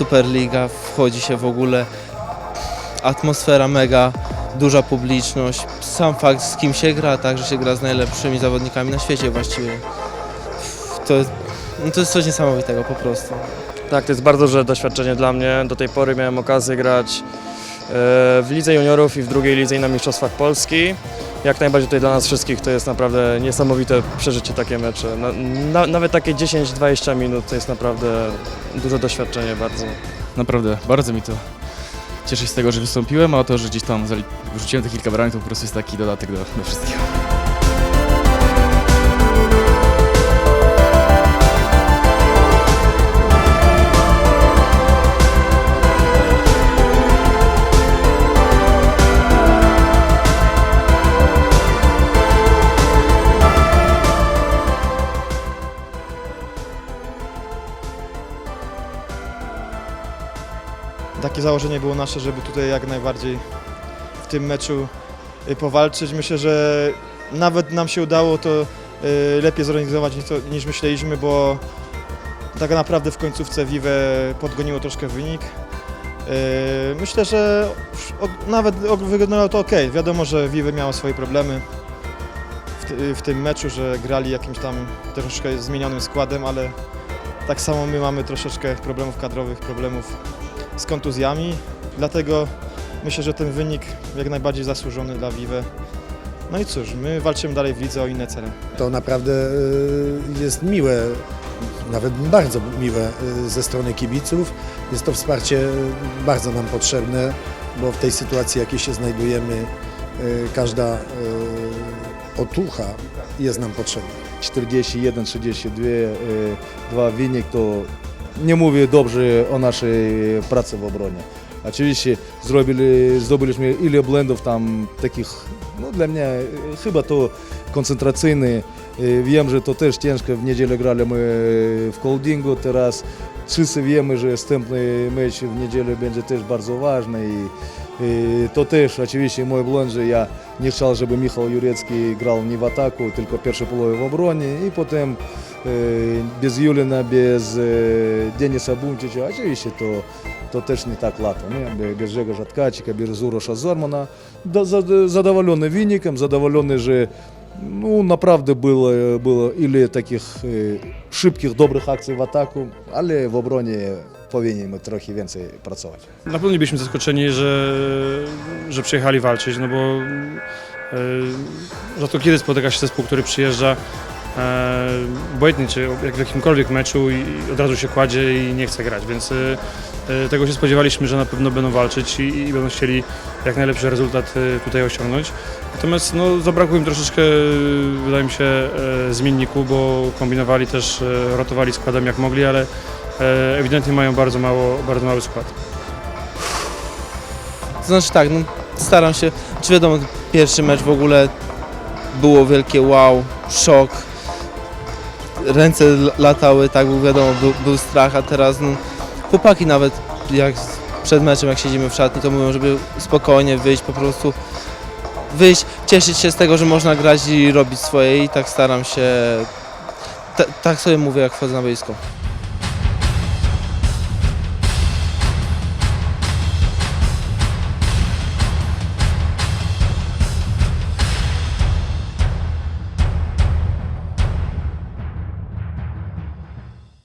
Superliga, wchodzi się w ogóle, atmosfera mega, duża publiczność, sam fakt z kim się gra, tak, że się gra z najlepszymi zawodnikami na świecie właściwie. To no to jest coś niesamowitego po prostu. Tak, to jest bardzo duże doświadczenie dla mnie. Do tej pory miałem okazję grać w lidze juniorów i w drugiej lidze i na Mistrzostwach Polski. Jak najbardziej tutaj dla nas wszystkich to jest naprawdę niesamowite przeżycie takie mecze. Na, na, nawet takie 10-20 minut to jest naprawdę duże doświadczenie bardzo. Naprawdę, bardzo mi to cieszę się z tego, że wystąpiłem, a to, że gdzieś tam wrzuciłem te kilka bramek, to po prostu jest taki dodatek do, do wszystkiego. Takie założenie było nasze, żeby tutaj jak najbardziej w tym meczu y, powalczyć. Myślę, że nawet nam się udało to y, lepiej zorganizować niż, myśleliśmy, bo tak naprawdę w końcówce Vive podgoniło troszkę wynik. Y, Myślę, że nawet wyglądało to ok. Wiadomo, że Vive miało swoje problemy w tym meczu, że grali jakimś tam troszkę zmienionym składem, ale tak samo my mamy troszeczkę problemów kadrowych, problemów z kontuzjami, dlatego myślę, że ten wynik jak najbardziej zasłużony dla Vive. No i cóż, my walczymy dalej w lidze o inne cele. To naprawdę y, jest miłe, nawet bardzo miłe y, ze strony kibiców. Jest to wsparcie bardzo nam potrzebne, bo w tej sytuacji, jakiej się znajdujemy, każda otucha jest nam potrzebna. 41-32 e, dwa wynik, to nie mówię dobrze o naszej pracy w obronie. Oczywiście zrobili, zdobyliśmy ile błędów tam takich, no dla mnie e, chyba to koncentracyjny. E, Wiem, że to też ciężko, w niedzielę grali my w Koldingu, teraz wszyscy wiemy, że następny mecz w niedzielę będzie też bardzo ważny i, i to też oczywiście mój błąd, że ja nie chciał, żeby Michał Jurecki grał nie w ataku, tylko pierwsze połowy w obronie i potem без Юліна, без Дениса Бунтича, очевидно, то, то теж не так лато. Ну, без Жега Жаткачика, без Уроша Зормана. Да, задоволены винником, задоволены же, ну, направду было, было или таких szybkich, dobrych akcji w ataku, ale w obronie powinniśmy trochę więcej pracować. Na pewno byliśmy zaskoczeni, że, że przyjechali walczyć, no bo e, rzadko kiedy spotyka się zespół, który przyjeżdża obojętnie czy jak w jakimkolwiek meczu i od razu się kładzie i nie chce grać, więc e, e, tego się spodziewaliśmy, że na pewno będą walczyć i, i będą chcieli jak najlepszy rezultat e, tutaj osiągnąć. Natomiast no, zabrakło im troszeczkę, e, wydaje mi się, e, zmienniku, bo kombinowali też, e, rotowali składem jak mogli, ale e, ewidentnie mają bardzo, mało, bardzo mały skład. Znaczy tak, no staram się, czy wiadomo, pierwszy mecz w ogóle było wielkie wow, szok, ręce latały, tak był wiadomo, był, był strach, a teraz no, chłopaki nawet jak przed meczem, jak siedzimy w szatni, to mówią, żeby spokojnie wyjść, po prostu wyjść, cieszyć się z tego, że można grać i robić swoje i tak staram się, ta, tak sobie mówię, jak wchodzę na boisko.